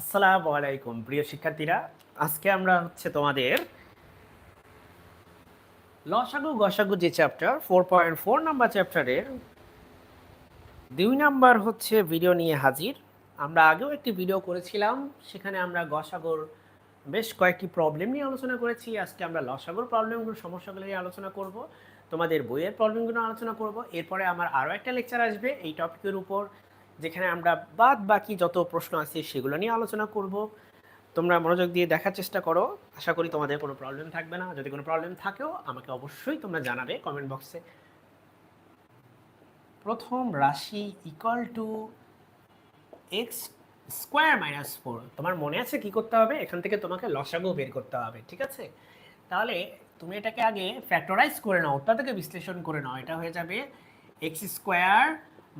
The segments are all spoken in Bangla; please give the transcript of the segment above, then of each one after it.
আসসালামু আলাইকুম, প্রিয় শিক্ষার্থীরা। আজকে আমরা হচ্ছে তোমাদের লসাগু গসাগু যে chapter four point four number চ্যাপ্টারের দুই নাম্বার হচ্ছে ভিডিও নিয়ে হাজির। আমরা আগেও একটি ভিডিও করেছিলাম, সেখানে আমরা গসাগুর বেশ কয়েকটি প্রবলেম নিয়ে আলোচনা করেছি। আজকে আমরা লসাগুর প্রবলেমগুলো সমস্যাগুলো নিয়ে আলোচনা করব, তোমাদের বইয়ের প্রবলেমগুলো আলোচনা করব। এরপরে আমার আরও একটা লেকচার আসবে এই টপিকের উপর। যেখানে আমরা বাদ বাকি যত প্রশ্ন আছে সেগুলো নিয়ে আলোচনা করব। তোমরা মনোযোগ দিয়ে দেখার চেষ্টা করো। আশা করি তোমাদের কোনো প্রবলেম থাকবে না। যদি কোনো প্রবলেম থাকেও, আমাকে অবশ্যই তোমরা জানাবে কমেন্ট বক্সে প্রথম রাশি equal to x square minus four তোমার মনে আছে কি করতে হবে? এখান থেকে তোমাকে লসাগু বের করতে হবে, ঠিক আছে? তাহলে তুমি এটাকে আগে ফ্যাক্টরাইজ করে নাও থেকে বিশ্লেষণ করে নাও। এটা হয়ে যাবে x square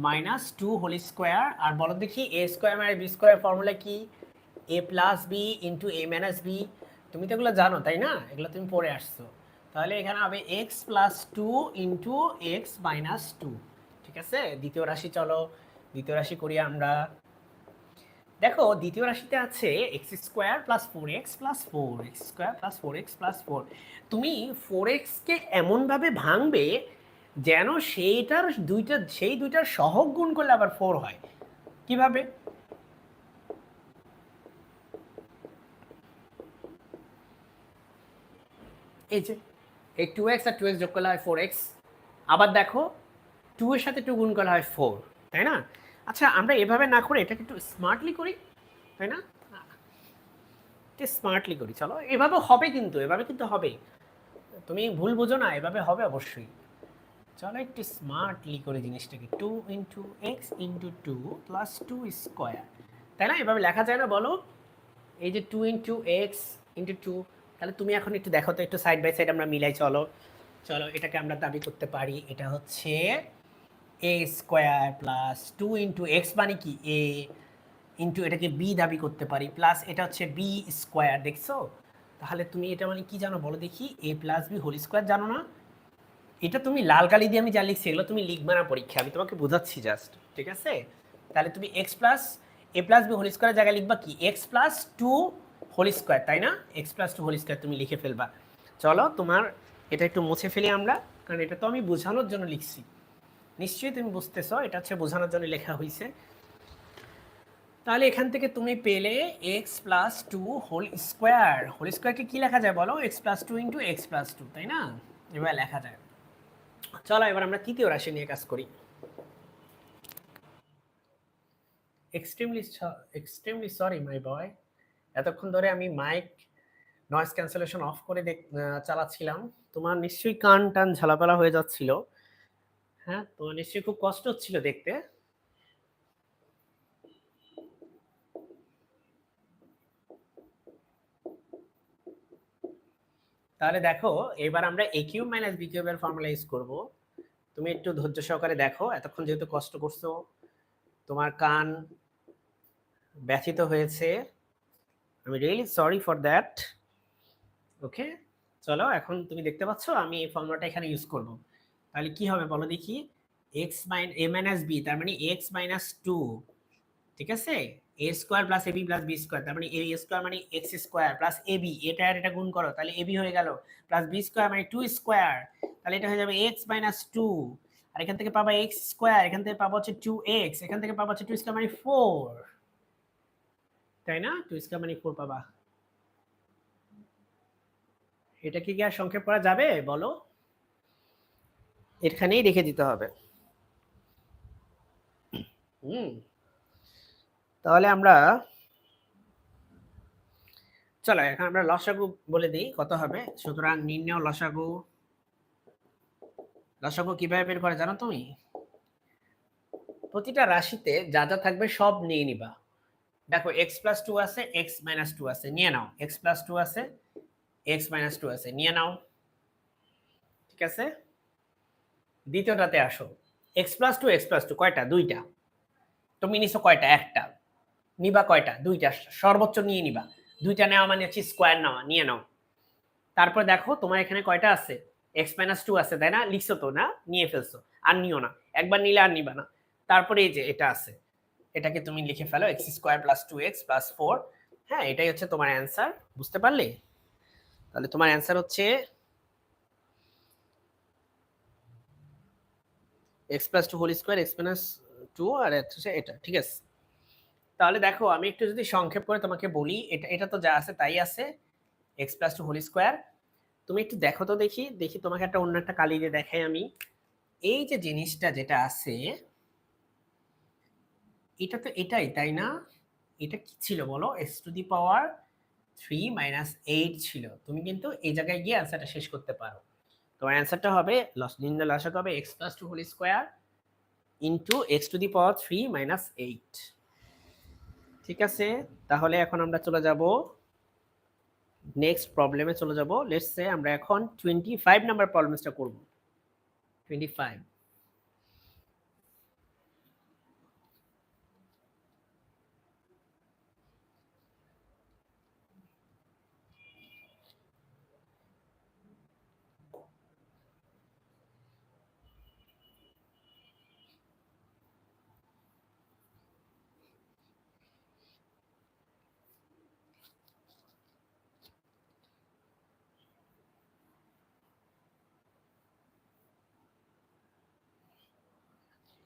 minus two whole square আর বলো দেখি a square minus b square formula কি? A plus b into a minus b তুমি তো এগুলো জানো, তাই না? এগুলো তুমি পড়ে আসছো। তাহলে এখানে হবে x plus two into x minus two ঠিক আছে? দ্বিতীয় রাশি চলো, দ্বিতীয় রাশি করি আমরা। দেখো, দ্বিতীয় রাশিতে আছে x square plus four x plus four x square plus four x plus four তুমি ফোর এক্সকে এমনভাবে ভাঙবে যেন সেইটার দুইটা, সেই দুইটার সহগ গুণ করলে আবার ফোর হয়। কীভাবে? এই যে, এই টু এক্স আর টু এক্স যোগ করলে হয় ফোর এক্স আবার দেখো টু এর সাথে টু গুণ করলে হয় ফোর তাই না? আচ্ছা আমরা এভাবে না করে এটাকে একটু স্মার্টলি করি, তাই না? স্মার্টলি করি, চলো। এভাবে হবে কিন্তু, এভাবে কিন্তু হবে। তুমি ভুল বুঝো না, এভাবে হবে অবশ্যই। চলো একটু স্মার্টলি করে জিনিসটাকে two into x into two plus two square তাই না? এভাবে লেখা যায় না, বলো? এই যে two into x into two তাহলে তুমি এখন একটু দেখো তো, একটু সাইড বাই সাইড আমরা মিলাই, চলো। চলো, এটাকে আমরা দাবি করতে পারি, এটা হচ্ছে a square plus two into x মানে কি? এ ইন্টু এটাকে বি দাবি করতে পারি প্লাস এটা হচ্ছে বি স্কোয়ার দেখছ? তাহলে তুমি এটা মানে কি জানো? বলো দেখি a plus b whole square জানো না? এটা তুমি লাল কালি দিয়ে আমি যা লিখছি, এগুলো তুমি লিখবে না পরীক্ষা আমি তোমাকে বোঝাচ্ছি জাস্ট ঠিক আছে? তাহলে তুমি x plus a plus b whole স্কোয়ারের জায়গায় লিখবা কি? X plus two whole square তাই না? X plus two whole square তুমি লিখে ফেলবা। চলো, তোমার এটা একটু মুছে ফেলি আমরা, কারণ এটা তো আমি বোঝানোর জন্য লিখছি। নিশ্চয়ই তুমি বুঝতেছো, এটা হচ্ছে বোঝানোর জন্য লেখা হয়েছে তাহলে এখান থেকে তুমি পেলে x plus two whole square whole স্কোয়ারকে কি লেখা যায় বলো? X plus two into x plus two তাই না? এবার লেখা যায় চলো, এবার আমরা তৃতীয় রাশি নিয়ে কাজ করি। Extremely extremely sorry my boy এতক্ষণ ধরে আমি মাইক নয়েজ ক্যান্সেলেশন অফ করে চালাচ্ছিলাম। তোমার নিশ্চয়ই কান টান ঝালাপালা হয়ে যাচ্ছিল। হ্যাঁ তোমার নিশ্চয়ই খুব কষ্ট হচ্ছিল দেখতে। তাহলে দেখো, এবার আমরা এ কিউব মাইনাস বি কিউবের ফর্মুলা ইউজ করব। তুমি একটু ধৈর্য সহকারে দেখো, এতক্ষণ যেহেতু কষ্ট করছ, তোমার কান ব্যথিত হয়েছে। আমি really sorry for that okay চলো, এখন তুমি দেখতে পাচ্ছ, আমি এই ফর্মুলাটা এখানে ইউজ করব। তাহলে কি হবে বলো দেখি? X minus a minus b তার মানে এক্স মাইনাস টু ঠিক আছে? A square plus a b plus b square তার মানে এ স্কোয়ার মানে x square plus a b এটা আর এটা গুণ করো, তাহলে এবি হয়ে গেল প্লাস বি স্কোয়ার মানে টু স্কোয়ার তাহলে এটা হয়ে যাবে এক্স মাইনাস টু আর এখান থেকে পাবা এক্স স্কোয়ার এখান থেকে পাবো হচ্ছে টু এক্স এখান থেকে পাবো হচ্ছে টু স্কোয়ার মানে ফোর তাই না? টু স্কোয়ার মানে ফোর পাবা। এটা কি কি আর সংক্ষেপ করা যাবে? বলো। এখানেই রেখে দিতে হবে। হুম। তাহলে আমরা চলো, এখন আমরা লসাগু বলে দিই, কত হবে? সুতরাং নির্ণয় লসাগু। লসাগু কীভাবে বের করে জানো তুমি? প্রতিটা রাশিতে যা যা থাকবে সব নিয়ে নিবা। দেখো এক্স প্লাস টু আছে এক্স মাইনাস টু আছে, নিয়ে নাও। এক্স প্লাস টু আছে এক্স মাইনাস টু আছে, নিয়ে নাও। ঠিক আছে? দ্বিতীয়টাতে আসো। X plus two x plus two কয়টা? দুইটা। তুমি নিছো কয়টা? একটা। নিবা কয়টা? দুইটা। সর্বোচ্চ নিয়ে নিবা। দুইটা নেওয়া মানে হচ্ছে স্কোয়ার নেওয়া, নিয়ে নাও। তারপর দেখো, তোমার এখানে কয়টা আছে? এক্স মাইনাস টু আছে, তাই না? লিখছো তো না? নিয়ে ফেলছো। আর নিও না। একবার নিলে আর নিবা না। তারপরে এই যে এটা আছে। এটাকে তুমি লিখে ফেলো x square plus two x plus four হ্যাঁ এটাই হচ্ছে তোমার অ্যান্সার বুঝতে পারলে? তাহলে তোমার অ্যান্সার হচ্ছে x plus two whole square x minus two আর হচ্ছে এটা। ঠিক আছে? তাহলে দেখো, আমি একটু যদি সংক্ষেপ করে তোমাকে বলি, এটা এটা তো যা আছে তাই আছে x plus two whole square তুমি একটু দেখো তো দেখি দেখি তোমাকে একটা অন্য একটা কালি দিয়ে দেখাই আমি। এই যে জিনিসটা যেটা আছে, এটা তো এটাই, তাই না? এটা কি ছিল বলো? X to the power three minus eight ছিল। তুমি কিন্তু এই জায়গায় গিয়ে অ্যান্সারটা শেষ করতে পারো। তোমার অ্যান্সারটা হবে, লস নির্ণয় লসাগু হবে x plus two whole square into x to the power three minus eight ঠিক আছে? তাহলে এখন আমরা চলে যাব নেক্সট প্রবলেমে চলে যাব। লেটস সে আমরা এখন টোয়েন্টি ফাইভ নাম্বার প্রবলেমসটা করব। Twenty five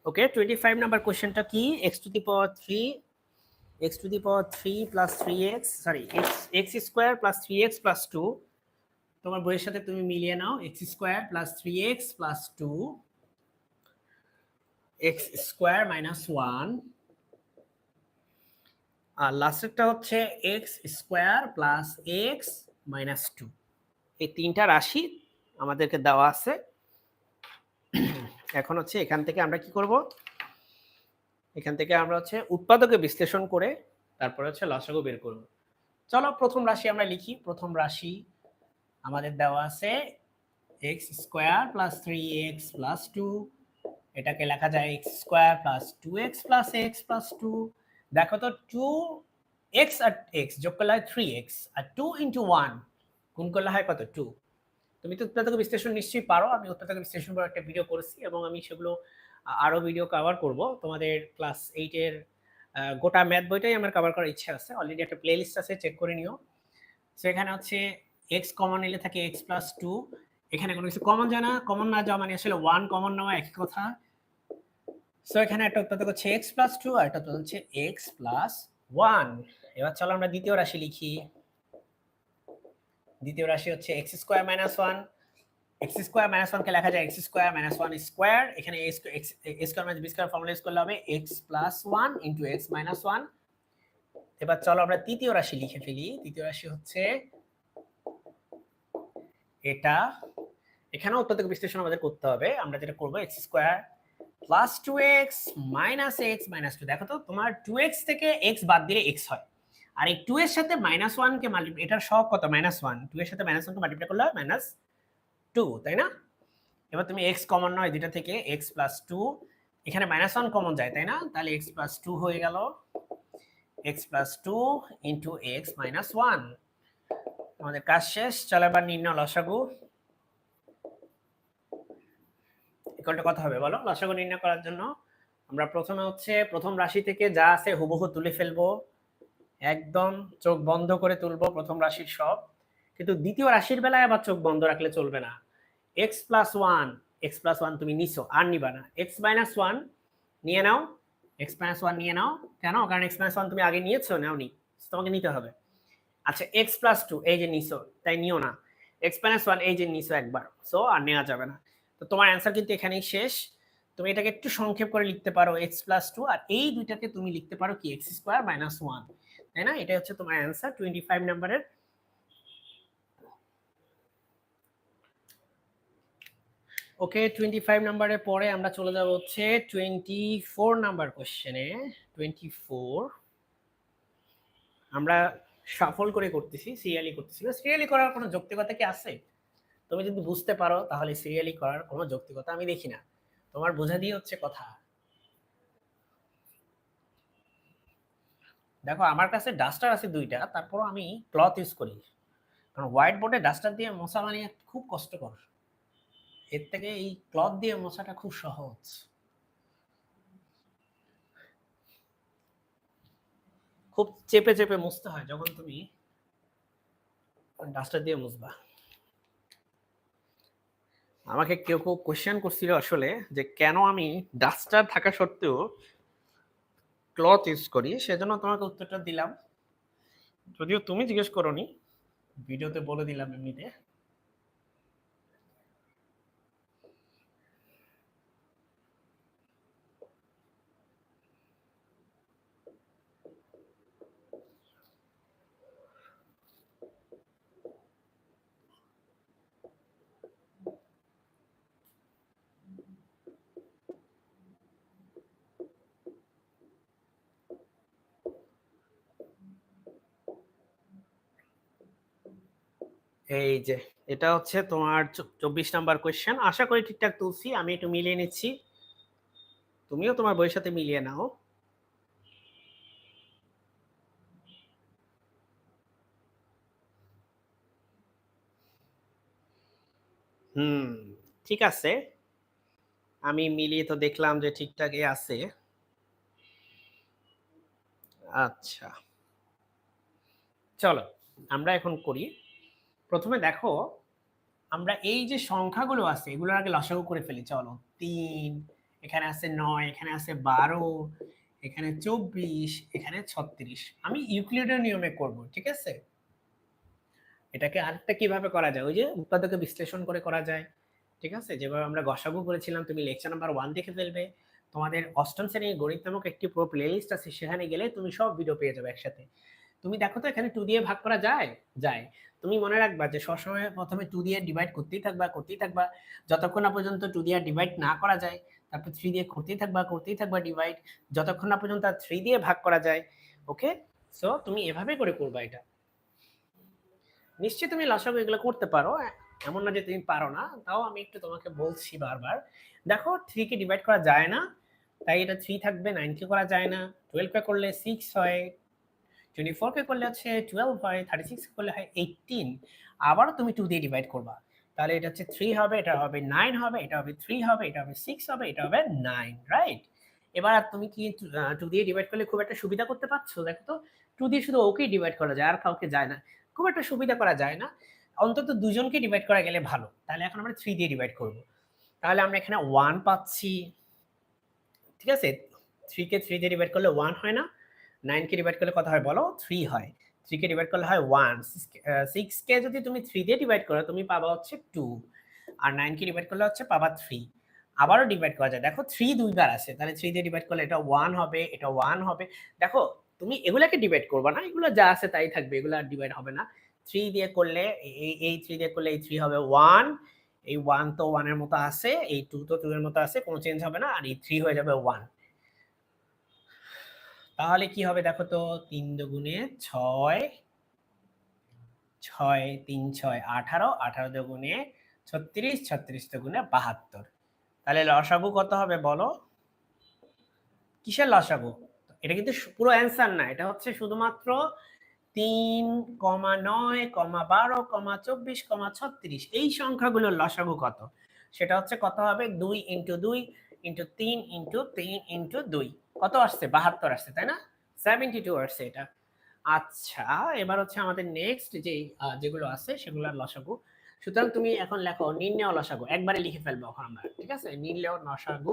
okay twenty five number কোয়েশ্চেনটা কি? X to the power three x to the power three plus three x sorry x x square plus three x plus two তোমার বইয়ের সাথে তুমি মিলিয়ে নাও x square plus three x plus two x square minus one আর লাস্টেরটা হচ্ছে x square plus x minus two এই তিনটা রাশি আমাদেরকে দেওয়া আছে। এখন হচ্ছে এখান থেকে আমরা কি করব? এখান থেকে আমরা হচ্ছে উৎপাদকে বিশ্লেষণ করে তারপরে হচ্ছে লসাগু বের করব। চলো প্রথম রাশি আমরা লিখি। প্রথম রাশি আমাদের দেওয়া আছে x square plus three x plus two এটাকে লেখা যায় x square plus two x plus x plus two দেখো তো টু এক্স আর এক্স যোগ করলে হয় থ্রি এক্স আর টু ইন্টু ওয়ান গুণ করলে হয় কত? টু তুমি তো উৎপাদক বিশ্লেষণ নিশ্চয়ই পারো। আমি উৎপাদক বিশ্লেষণ করে একটা ভিডিও করেছি এবং আমি সেগুলো আরও ভিডিও কভার করব। তোমাদের ক্লাস এইটের গোটা ম্যাথ বইটাই আমার কভার করার ইচ্ছা আছে। অলরেডি একটা প্লে লিস্ট আছে চেক করে নিও। সো এখানে হচ্ছে এক্স কমন নিলে থাকে এক্স প্লাস টু এখানে কোনো কিছু কমন যায় না। কমন না যাওয়া মানে আসলে ওয়ান কমন নেওয়া একই কথা। সো এখানে একটা উৎপাদক হচ্ছে এক্স প্লাস টু আর একটা হচ্ছে এক্স প্লাস ওয়ান এবার চলো আমরা দ্বিতীয় রাশি লিখি। দ্বিতীয় রাশি হচ্ছে x square minus one x square minus ওয়ানকে লেখা যায় x square minus one square এখানে a square minus b square formula use করলে হবে x plus one into x minus one এবার চলো আমরা তৃতীয় রাশি লিখে ফেলি। তৃতীয় রাশি হচ্ছে এটা। এখানেও উৎপাদক বিশ্লেষণ আমাদের করতে হবে। আমরা যেটা করব x square plus two x minus x minus two দেখো তো, তোমার টু এক্স থেকে এক্স বাদ দিলে এক্স হয়। আর এই টু এর সাথে মাইনাস ওয়ানকে মাল্টিপ্লাই এটার সব কত? মাইনাস ওয়ান টু এর সাথে মাইনাস ওয়ানকে মাল্টিপ্লাই করলে মাইনাস টু তাই না? এবার তুমি এক্স কমন নয় দুটা থেকে এক্স প্লাস টু এখানে মাইনাস ওয়ান কমন যায়, তাই না? তাহলে এক্স প্লাস টু হয়ে গেল। X plus two into x minus one আমাদের কাজ শেষ, চলো এবার নির্ণয় লসাগু। ইকুয়ালটা কত হবে বলো? লসাগু নির্ণয় করার জন্য। আমরা প্রথমে হচ্ছে, প্রথম রাশি থেকে যা আছে হুবহু তুলে ফেলব। একদম চোখ বন্ধ করে তুলবো প্রথম রাশির সব। কিন্তু দ্বিতীয় রাশির বেলায় আবার চোখ বন্ধ রাখলে চলবে না। X plus one x plus one তুমি নিছো, আর নিবা না। এক্স মাইনাস ওয়ান নিয়ে নাও এক্স মাইনাস ওয়ান নিয়ে নাও। কেন? কারণ এক্স মাইনাস ওয়ান তুমি আগে নিয়েছো, নাও নি। তোমাকে নিতে হবে। আচ্ছা এক্স প্লাস টু এই যে নিছো, তাই নিও না। এক্স মাইনাস ওয়ান এই যে নিছো একবার। সো আর নেওয়া যাবে না। তো তোমার অ্যান্সার কিন্তু এখানেই শেষ। তুমি এটাকে একটু সংক্ষেপ করে লিখতে পারো এক্স প্লাস টু আর এই দুইটাকে তুমি লিখতে পারো কি? এক্স স্কোয়ার মাইনাস ওয়ান তাই না? এটা হচ্ছে তোমার অ্যান্সার টোয়েন্টি ফাইভ নাম্বারের। ওকে টোয়েন্টি ফাইভ নাম্বারের পরে আমরা চলে যাব হচ্ছে টোয়েন্টি ফোর নাম্বার কোশ্চেনে টোয়েন্টি ফোর আমরা সাফল করে করতেছি সিরিয়ালি করতেছি। সিরিয়ালি করার কোনো যৌক্তিকতা কি আছে? তুমি যদি বুঝতে পারো, তাহলে সিরিয়ালি করার কোনো যৌক্তিকতা আমি দেখি না। তোমার বোঝা দিয়ে হচ্ছে কথা। দেখো, আমার কাছে ডাস্টার আছে দুইটা, তারপরও আমি ক্লথ ইউজ করি। কারণ হোয়াইট বোর্ডে ডাস্টার দিয়ে মশা বানিয়ে খুব কষ্টকর। এর থেকে এই ক্লথ দিয়ে মশাটা খুব সহজ। খুব চেপে চেপে মুছতে হয় যখন তুমি ডাস্টার দিয়ে মুছবা। আমাকে কেউ কেউ কোশ্চেন করছিল আসলে যে কেন আমি ডাস্টার থাকা সত্ত্বেও ক্লথ ইউজ করি, সেজন্য তোমাকে উত্তরটা দিলাম। যদিও তুমি জিজ্ঞেস করনি, ভিডিওতে বলে দিলাম এমনিতে। এই যে, এটা হচ্ছে তোমার চব্বিশ নাম্বার কোয়েশ্চেন আশা করি ঠিকঠাক তুলছি, আমি একটু মিলিয়ে নিচ্ছি। তুমিও তোমার বইয়ের সাথে মিলিয়ে নাও। হুম, ঠিক আছে। আমি মিলিয়ে তো দেখলাম যে ঠিকঠাকই আছে। আচ্ছা। চলো, আমরা এখন করি। প্রথমে দেখো, আমরা এই যে সংখ্যাগুলো আছে, এগুলোর আগে লসাগু করে ফেলি, চলো। তিন, এখানে আছে নয়, এখানে আছে বারো, এখানে চব্বিশ, এখানে ছত্রিশ। আমি ইউক্লিডের নিয়মে করব, ঠিক আছে? এটাকে আরেকটা কীভাবে করা যায়? ওই যে উৎপাদকে বিশ্লেষণ করে করা যায়, ঠিক আছে? যেভাবে আমরা গসাগু করেছিলাম, তুমি লেকচার নাম্বার ওয়ান দেখে ফেলবে। তোমাদের অষ্টম শ্রেণির গণিত নামক একটি পুরো প্লেলিস্ট আছে, সেখানে গেলে তুমি সব ভিডিও পেয়ে যাবে একসাথে। তুমি দেখো তো এখানে টু দিয়ে ভাগ করা যায়? যায়। তুমি মনে রাখবা যে সবসময় প্রথমে টু দিয়ে ডিভাইড করতেই থাকবা করতেই থাকবা। যতক্ষণ না পর্যন্ত টু দিয়ে ডিভাইড না করা যায়, তারপর থ্রি দিয়ে করতেই থাকবা করতেই থাকবা ডিভাইড যতক্ষণ না পর্যন্ত থ্রি দিয়ে ভাগ করা যায় ওকে সো তুমি এভাবে করে করবা এটা। নিশ্চয়ই তুমি লসাগু এগুলো করতে পারো এমন না যে তুমি পারো না, তাও আমি একটু তোমাকে বলছি বারবার। দেখো থ্রিকে ডিভাইড করা যায় না, তাই এটা থ্রি থাকবে নাইনকে করা যায় না টুয়েলভকে করলে সিক্স হয় টোয়েন্টি ফোরকে করলে হচ্ছে টুয়েলভ হয় থার্টি সিক্স করলে হয় এইটিন আবারও তুমি টু দিয়ে ডিভাইড করবা। তাহলে এটা হচ্ছে থ্রি হবে, এটা হবে নাইন হবে, এটা হবে থ্রি হবে, এটা হবে সিক্স হবে, এটা হবে নাইন রাইট এবার তুমি কি টু দিয়ে ডিভাইড করলে খুব একটা সুবিধা করতে পারছ? দেখো তো টু দিয়ে শুধু ওকেই ডিভাইড করা যায়, আর কাউকে যায় না। খুব একটা সুবিধা করা যায় না। অন্তত দুজনকে ডিভাইড করা গেলে ভালো। তাহলে এখন আমরা থ্রি দিয়ে ডিভাইড করব। তাহলে আমরা এখানে ওয়ান পাচ্ছি। ঠিক আছে? থ্রিকে থ্রি দিয়ে ডিভাইড করলে ওয়ান হয় না। নাইনকে ডিভাইড করলে কত হয় বলো? থ্রি হয়। থ্রিকে ডিভাইড করলে হয় ওয়ান সিক্সকে যদি তুমি থ্রি দিয়ে ডিভাইড করো, তুমি পাবা হচ্ছে টু আর নাইনকে ডিভাইড করলে হচ্ছে পাবা থ্রি আবারও ডিভাইড করা যায়। দেখো থ্রি দুইবার আছে তাহলে থ্রি দিয়ে ডিভাইড করলে এটা ওয়ান হবে, এটা ওয়ান হবে। দেখো, তুমি এগুলাকে ডিভাইড করবা না। এগুলো যা আছে তাই থাকবে। এগুলো আর ডিভাইড হবে না। থ্রি দিয়ে করলে, এই এই থ্রি দিয়ে করলে এই থ্রি হবে ওয়ান এই ওয়ান তো ওয়ানের মতো আছে এই টু তো টু এর মতো আছে কোনো চেঞ্জ হবে না। আর এই থ্রি হয়ে যাবে ওয়ান তাহলে কি হবে দেখো তো? তিন দুগুণে ছয় ছয়, তিন, ছয়, আঠারো আঠারো দুগুণে ছত্রিশ ছত্রিশ দুগুণে বাহাত্তর। তাহলে লসাগু কত হবে বলো? কিসের লসাগু? এটা কিন্তু পুরো অ্যান্সার না, এটা হচ্ছে শুধুমাত্র তিন কমা নয়, কমা বারো, কমা চব্বিশ, কমা ছত্রিশ। এই সংখ্যাগুলোর লসাগু কত? সেটা হচ্ছে কত হবে? দুই ইন্টু দুই ইন্টু তিন ইন্টু তিন ইন্টু দুই। কত আসছে? বাহাত্তর আসছে, তাই না? সেভেন্টি টু আসছে এটা। আচ্ছা এবার হচ্ছে আমাদের নেক্সট যে যেগুলো আছে সেগুলোর লসাগু। সুতরাং তুমি এখন লেখো নির্ণয় লসাগু। একবারে লিখে ফেলব এখন আমরা, ঠিক আছে? নির্ণয় লসাগু।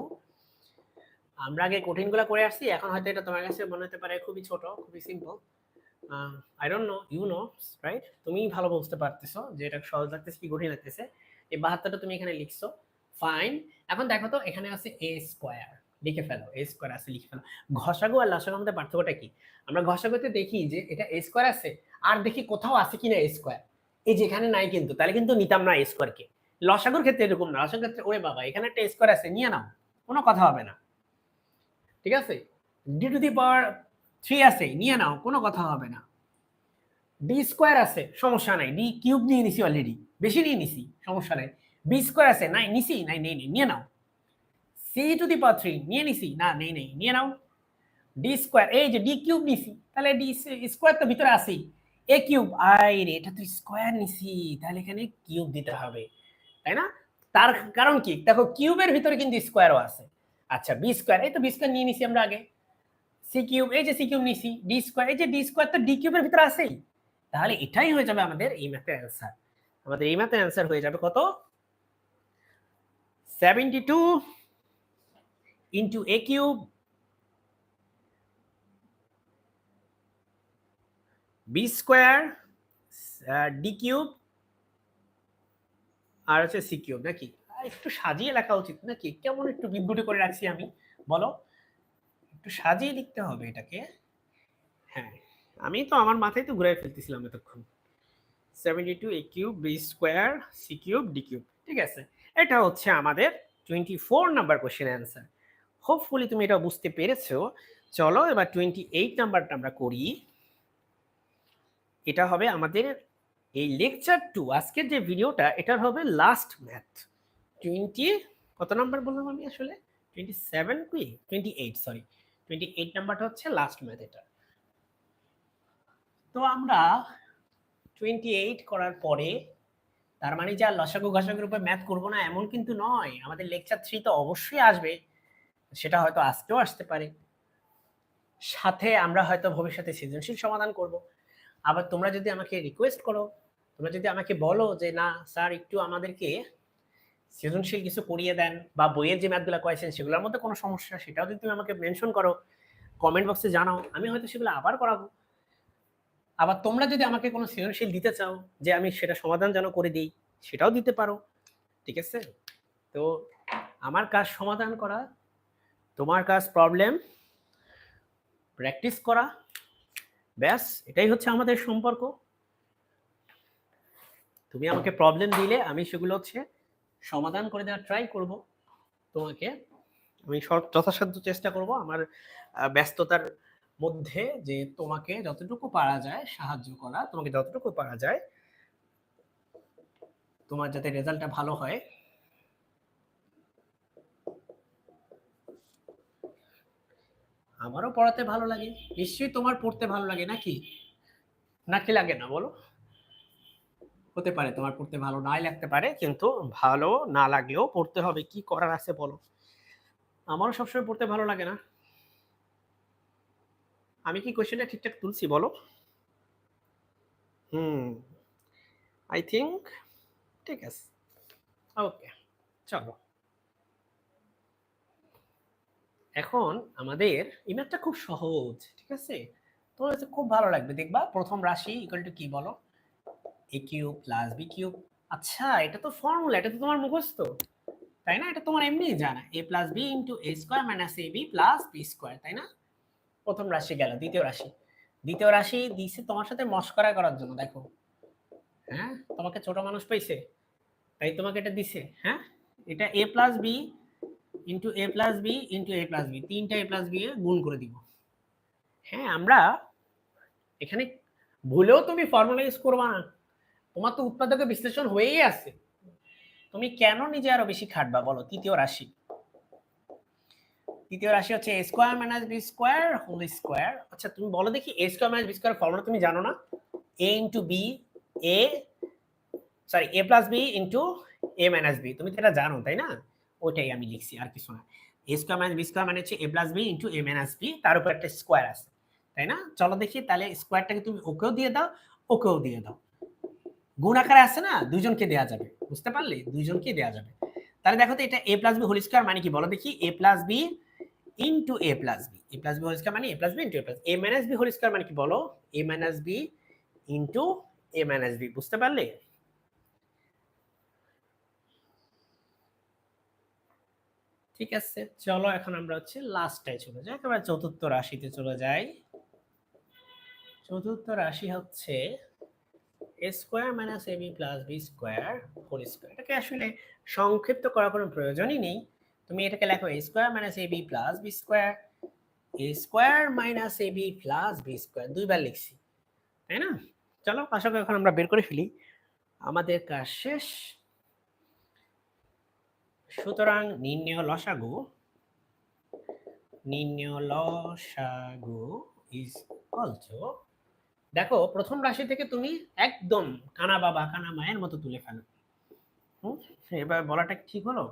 আমরা আগে কঠিনগুলো করে আসছি, এখন হয়তো এটা তোমার কাছে মনে হতে পারে খুবই ছোট, খুবই simple I don't know you know right তুমি ভালো বুঝতে পারতেছো যে এটা সহজ লাগতেছে কি কঠিন লাগতেছে। এই বাহাত্তরটা তুমি এখানে লিখছো। ফাইন এখন দেখো তো, এখানে আছে এ স্কোয়ার লিখে ফেলো এ স্কোয়ার আছে লিখে ফেলো। ঘষাগু আর লসাগু মধ্যে পার্থক্যটা কি? আমরা ঘষাগুতে দেখি যে এটা এ স্কোয়ার আছে, আর দেখি কোথাও আছে কিনা এ স্কোয়ার এই যেখানে নাই কিন্তু, তাহলে কিন্তু নিতাম না এ স্কোয়ারকে লসাগুর ক্ষেত্রে এরকম না, লসাগুর ক্ষেত্রে, ওরে বাবা, এখানে একটা স্কোয়ার আছে, নিয়ে নাও, কোনো কথা হবে না। ঠিক আছে? D to the power three আছে, নিয়ে নাও, কোনো কথা হবে না। ডি স্কোয়ার আছে, সমস্যা নাই। ডি কিউব নিয়ে নিছি অলরেডি বেশি নিয়ে নিছি, সমস্যা নাই। বি স্কোয়ার আছে, নাই, নিছি, নাই নেই নেই নিয়ে নাও। C to the power three নিয়ে নিছি। না, নেই নেই, নিয়ে নাও। ডি স্কোয়ার এই যে ডি কিউব নিছি। তাহলে ডি স্কোয়ার তো ভিতরে আসি এ কিউব আই রে, এটা তো স্কোয়ার নিছি। তাহলে এখানে কিউব দিতে হবে। তাই না? তার কারণ কি? দেখো কিউবের ভিতরে কিন্তু স্কোয়ারও আছে। আচ্ছা বি স্কোয়ার এই তো বি স্কোয়ার নিয়ে নিছি আমরা আগে। সি কিউব এই যে সি কিউব নিছি। ডি স্কোয়ার এই যে ডি স্কোয়ার তো ডি কিউবের ভিতরে আছেই। তাহলে এটাই হয়ে যাবে আমাদের এই ম্যাথের অ্যান্সার আমাদের এই ম্যাথের অ্যান্সার হয়ে যাবে কত? Seventy two into a cube b square d cube আর হচ্ছে সি কিউব নাকি? একটু সাজিয়ে লেখা উচিত, নাকি? কেমন একটু বিদ্যুটি করে রাখছি আমি? বলো। একটু সাজিয়ে লিখতে হবে এটাকে। হ্যাঁ আমি তো আমার মাথায় তো ঘুরে ফেলতেছিলাম এতক্ষণ। Seventy two a cube b square c cube d cube ঠিক আছে? এটা হচ্ছে আমাদের twenty four number question answer hopefully তুমি এটা বুঝতে পেরেছ। চলো এবার টোয়েন্টি এইট নাম্বারটা আমরা করি। এটা হবে আমাদের এই লেকচার টু আজকের যে ভিডিওটা এটার হবে লাস্ট ম্যাথ টোয়েন্টি কত নাম্বার বললাম আমি আসলে? টোয়েন্টি সেভেন কি? Twenty eight sorry twenty eight নাম্বারটা হচ্ছে লাস্ট ম্যাথ এটা। তো আমরা টোয়েন্টি এইট করার পরে, তার মানে যা লসাগু ঘাসাগুর উপর ম্যাথ করব না, এমন কিন্তু নয়। আমাদের লেকচার থ্রি তো অবশ্যই আসবে। সেটা হয়তো আজকেও আসতে পারে। সাথে আমরা হয়তো ভবিষ্যতে সৃজনশীল সমাধান করব। আবার তোমরা যদি আমাকে রিকোয়েস্ট করো, তোমরা যদি আমাকে বলো যে, না, স্যার, একটু আমাদেরকে সৃজনশীল কিছু করিয়ে দেন বা বইয়ের যে ম্যাথগুলো কয়েছেন, সেগুলোর মধ্যে কোনো সমস্যা, সেটাও যদি তুমি আমাকে মেনশন করো কমেন্ট বক্সে জানাও, আমি হয়তো সেগুলো আবার করাবো। আবার তোমরা যদি আমাকে কোনো সৃজনশীল দিতে চাও, যে আমি সেটা সমাধান যেন করে দিই, সেটাও দিতে পারো। ঠিক আছে? তো আমার কাজ সমাধান করা তোমার কাজ প্রবলেম প্র্যাকটিস করা, ব্যাস, এটাই হচ্ছে আমাদের সম্পর্ক। তুমি আমাকে প্রবলেম দিলে আমি সেগুলো হচ্ছে সমাধান করে দেওয়ার ট্রাই করব। তোমাকে আমি যথাসাধ্য চেষ্টা করব আমার ব্যস্ততার মধ্যে যে তোমাকে যতটুকু পারা যায় সাহায্য করা, তোমাকে যতটুকু পারা যায়, তোমার যাতে রেজাল্টটা ভালো হয় আমারও পড়াতে ভালো লাগে। নিশ্চয়ই তোমার পড়তে ভালো লাগে নাকি? নাকি লাগে না বলো। হতে পারে তোমার পড়তে ভালো নাই লাগতে পারে কিন্তু ভালো না লাগলেও পড়তে হবে। কি করার আছে বলো? আমারও সবসময় পড়তে ভালো লাগে না। আমি কি কোশ্চেনটা ঠিকঠাক তুলছি বলো? হুম আই থিঙ্ক ঠিক আছে। ওকে চলো। এখন আমাদের ইমেজটা খুব সহজ, ঠিক আছে? তোমার কাছে খুব ভালো লাগবে। দেখবা প্রথম রাশি ইকুয়াল টু কি বলো? A cube plus b cube আচ্ছা এটা তো ফর্মুলা এটা তো তোমার মুখস্থ। তাই না? এটা তোমার এমনি জানা। A plus b into a square minus a b plus b square তাই না? প্রথম রাশি গেল, দ্বিতীয় রাশি। দ্বিতীয় রাশি দিছে তোমার সাথে মস্করা করার জন্য, দেখো। হ্যাঁ? তোমাকে ছোট মানুষ পাইছে, তাই তোমাকে এটা দিছে। হ্যাঁ? এটা a plus b into a plus b into a plus b তিনটা এ প্লাস বি এ গুণ করে দিব। হ্যাঁ আমরা এখানে ভুলেও তুমি ফর্মুলা ইউজ করবা না। তোমার তো উৎপাদকে বিশ্লেষণ হয়েই আছে। তুমি কেন নিজে আরও বেশি খাটবা বলো, তৃতীয় রাশি? তৃতীয় রাশি হচ্ছে a square minus b square whole square আচ্ছা তুমি বলো দেখি a square minus b square formula তুমি জানো না? A into b a sorry a plus b into a minus b তুমি তো এটা জানো, তাই না? ওইটাই আমি লিখছি, আর কিছু না। A square minus b square মানে হচ্ছে a plus b into a minus b তার উপর একটা স্কোয়ার আছে, তাই না? চলো দেখি, তাহলে স্কোয়ারটাকে তুমি ওকেও দিয়ে দাও, ওকেও দিয়ে দাও। গুণ আকারে আছে না, দুইজনকে দেওয়া যাবে, বুঝতে পারলে? দুইজনকে দেওয়া যাবে। তাহলে দেখো তো এটা a plus b whole square মানে কি? বলো দেখি a plus b into a plus b a plus b whole square মানে a plus b into a plus a minus b whole square মানে কি বলো? A minus b into a minus b বুঝতে পারলে? ঠিক আছে, চলো এখন আমরা হচ্ছে লাস্টটায় চলে যাই, একেবারে চতুর্থ রাশিতে চলে যাই। চতুর্থ রাশি হচ্ছে a square minus a b plus b square whole square এটাকে আসলে সংক্ষিপ্ত করার কোনো প্রয়োজনই নেই। তুমি এটাকে লেখো a square minus a b plus b square a square minus a b plus b square দুইবার লিখছি, তাই না? চলো, আশা করি এখন আমরা বের করে ফেলি। আমাদের কাজ শেষ। সুতরাং নির্ণয় লসাগু নির্ণয় লসাগু ইজ অলসো দেখো প্রথম রাশি থেকে তুমি একদম কানা বাবা, কানা মায়ের মতো তুলে ফেলো। এবার বলাটা ঠিক হলো?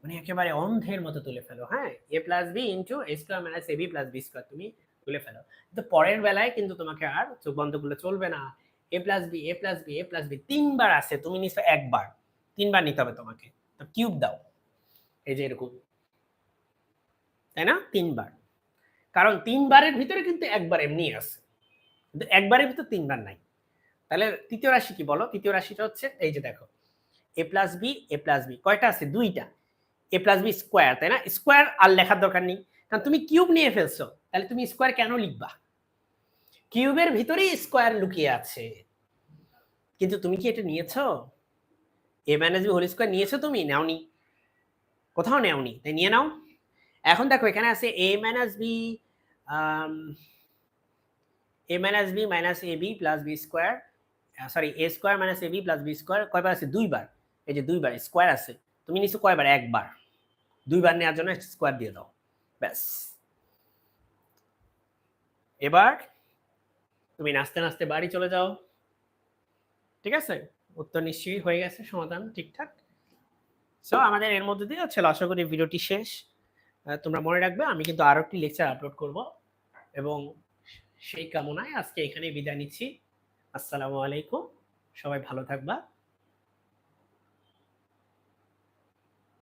মানে একেবারে অন্ধের মতো তুলে ফেলো হ্যাঁ? A plus b into a square minus a b plus b square তুমি তুলে ফেলো। কিন্তু পরের বেলায় কিন্তু তোমাকে আর চোখ বন্ধ করলে চলবে না। A plus b a plus b a plus b তিনবার আছে, তুমি নিছো একবার। তিনবার নিতে হবে তোমাকে। কিউব দাও। এই যে এরকম। তাই না? তিনবার। কারণ তিনবারের ভিতরে কিন্তু একবার এমনি আছে। কিন্তু একবারের ভিতর তিনবার নাই। তাহলে তৃতীয় রাশি কি বলো? তৃতীয় রাশিটা হচ্ছে, এই যে দেখো। A plus b a plus b কয়টা আছে? দুইটা। এ প্লাস বি স্কোয়ার তাই না? স্কোয়ার আর লেখার দরকার নেই। কারণ তুমি কিউব নিয়ে ফেলছো। তাহলে তুমি স্কোয়ার কেন লিখবা? কিউবের ভিতরেই স্কোয়ার লুকিয়ে আছে। কিন্তু তুমি কি এটা নিয়েছো? A minus b whole square নিয়েছো তুমি? নাওনি। কোথাও নেওনি, তাই নিয়ে নাও। এখন দেখো, এখানে আছে a minus b a minus b minus a b plus b square sorry a square minus a b plus b square কয়বার আছে? দুইবার। এই যে দুইবার স্কোয়ার আছে। তুমি নিশ্চয় কয়বার? একবার। দুইবার নেওয়ার জন্য স্কোয়ার দিয়ে দাও। ব্যাস। এবার তুমি নাচতে নাচতে বাড়ি চলে যাও। ঠিক আছে? উত্তর নিশ্চয়ই হয়ে গেছে, সমাধান ঠিকঠাক। সো আমাদের এর মধ্যে দিয়ে হচ্ছে আশা করি ভিডিওটি শেষ। তোমরা মনে রাখবে, আমি কিন্তু আরও একটি লেকচার আপলোড করব। এবং সেই কামনায় আজকে এখানে বিদায় নিচ্ছি। আসসালামু আলাইকুম। সবাই ভালো থাকবা।